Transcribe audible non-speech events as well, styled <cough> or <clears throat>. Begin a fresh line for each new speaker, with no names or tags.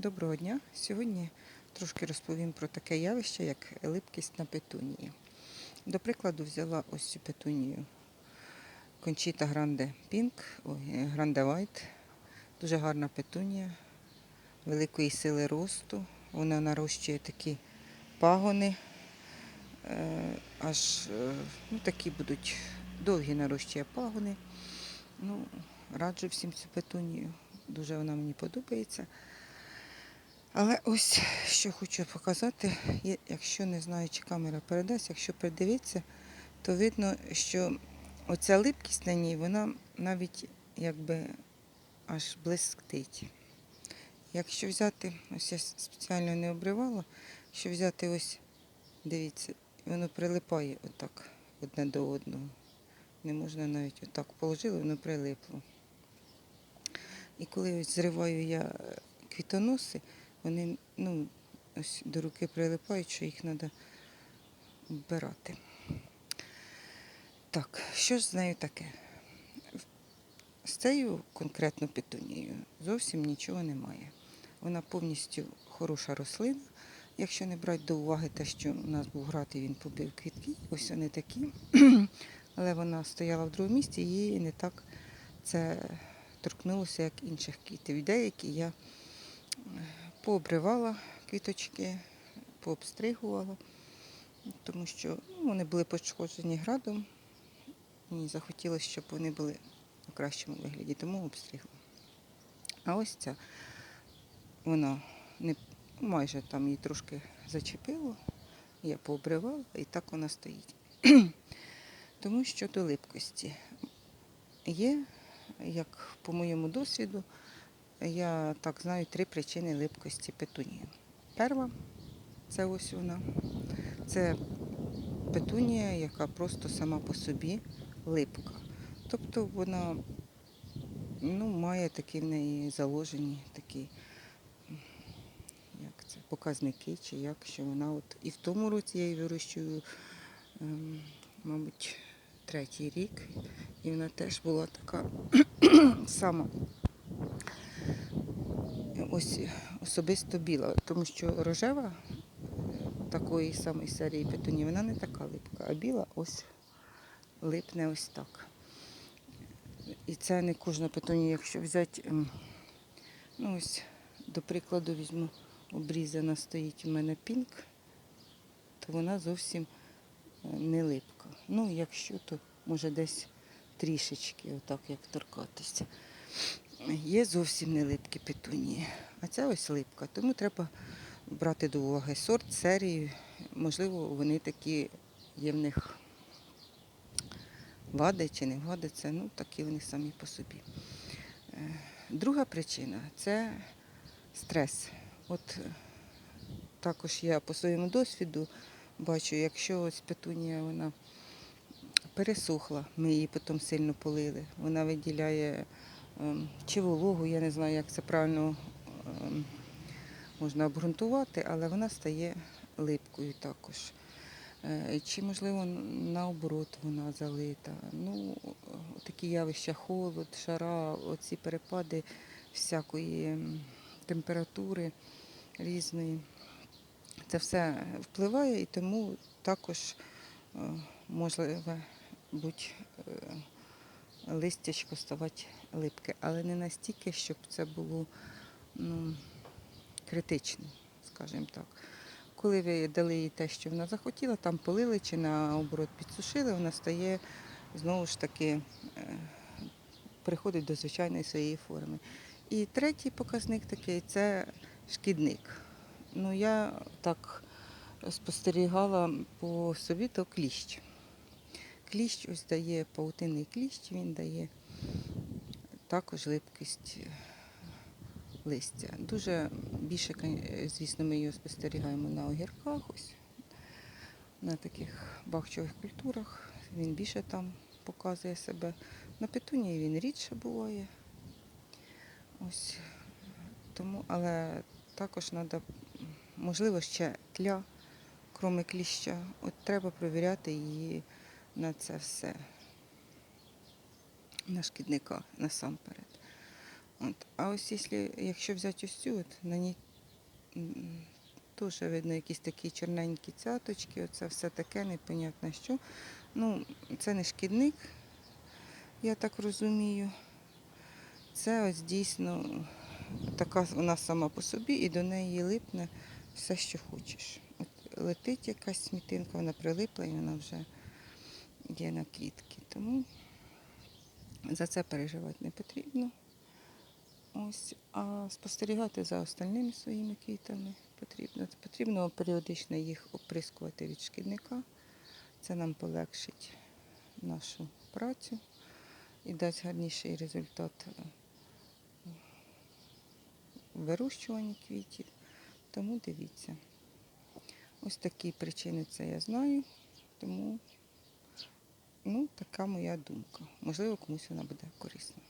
Доброго дня. Сьогодні трошки розповім про таке явище, як липкість на петунії. До прикладу, взяла ось цю петунію Кончіта Гранде Пінк, Гранде Вайт. Дуже гарна петунія, великої сили росту. Вона нарощує такі пагони, е, аж е, ну, такі будуть довгі нарощує пагони. Ну, раджу всім цю петунію. Дуже вона мені подобається. Але ось що хочу показати, якщо не знаю, чи камера передасть, якщо придивитися, то видно, що оця липкість на ній, вона навіть якби аж блистить. Якщо взяти, ось я спеціально не обривала, якщо взяти ось, дивіться, воно прилипає отак одне до одного. Не можна навіть отак положили, воно прилипло. І коли ось зриваю я квітоноси, вони ну, ось до руки прилипають, що їх треба вбирати. Так, що ж з нею таке? З цією конкретно петунією зовсім нічого немає. Вона повністю хороша рослина. Якщо не брати до уваги те, що у нас був град і він побив квітки, ось вони такі. <clears throat> Але вона стояла в другому місці, її не так це торкнулося, як інших квітів. Деякі я пообривала квіточки, пообстригувала, тому що ну, вони були пошкоджені градом. Мені захотілося, щоб вони були у кращому вигляді, тому обстригла. А ось ця, вона не майже там її трошки зачепило, я пообривала і так вона стоїть. <clears throat> Тому що до липкості є, як по моєму досвіду, я так знаю три причини липкості петунії. Перша це ось вона. Це петунія, яка просто сама по собі липка. Тобто вона ну, має такі в неї заложені такі як це, показники, чи як, що вона от і в тому році я її вирощую, ем, мабуть, третій рік, і вона теж була така <clears throat> сама ось особисто біла, тому що рожева такої самої серії петунії, вона не така липка, а біла ось липне ось так. І це не кожна петунія, якщо взяти, ем, ну ось, до прикладу, візьму, обрізана стоїть у мене пінк, то вона зовсім е, не липка. Ну, якщо, то може десь трішечки, отак як торкатися. Є зовсім не липкі петунії, а ця ось липка, тому треба брати до уваги сорт, серію. Можливо, вони такі є в них вади чи не вади, це ну такі вони самі по собі. Е, Друга причина це стрес. От е, також я по своєму досвіду бачу, якщо ось петунія вона пересохла, ми її потім сильно полили, вона виділяє чи вологу, я не знаю, як це правильно ем, можна обґрунтувати, але вона стає липкою також. Е, Чи, можливо, наоборот вона залита. Ну, такі явища, холод, шара, оці перепади всякої температури різної. Це все впливає і тому також е, можливе будь листячко ставати липке, але не настільки, щоб це було ну, критично, скажімо так. Коли ви дали їй те, що вона захотіла, там полили чи наоборот підсушили, вона стає знову ж таки е, приходить до звичайної своєї форми. І третій показник такий це шкідник. Ну, я так спостерігала по собі, то кліщ. Кліщ ось дає паутинний кліщ, він дає також липкість листя. Дуже більше, звісно, ми його спостерігаємо на огірках, ось на таких бахчових культурах. Він більше там показує себе. На петунії він рідше буває. Ось тому, але також треба, можливо, ще тля, кроме кліща. От треба перевіряти її на це все. На шкідника насамперед. От. А ось якщо, якщо взяти ось цю, от, на ній теж видно якісь такі чорненькі цяточки, оце все таке, непонятно що. Ну, це не шкідник, я так розумію. Це ось дійсно така вона сама по собі і до неї липне все, що хочеш. От летить якась смітинка, вона прилипла і вона вже є на квітки. Тому за це переживати не потрібно. Ось, а спостерігати за остальними своїми квітами потрібно. Потрібно періодично їх оприскувати від шкідника. Це нам полегшить нашу працю і дасть гарніший результат е, вирощуванні квітів. Тому дивіться. Ось такі причини це я знаю, тому ну, така моя думка. Можливо, комусь вона буде корисна.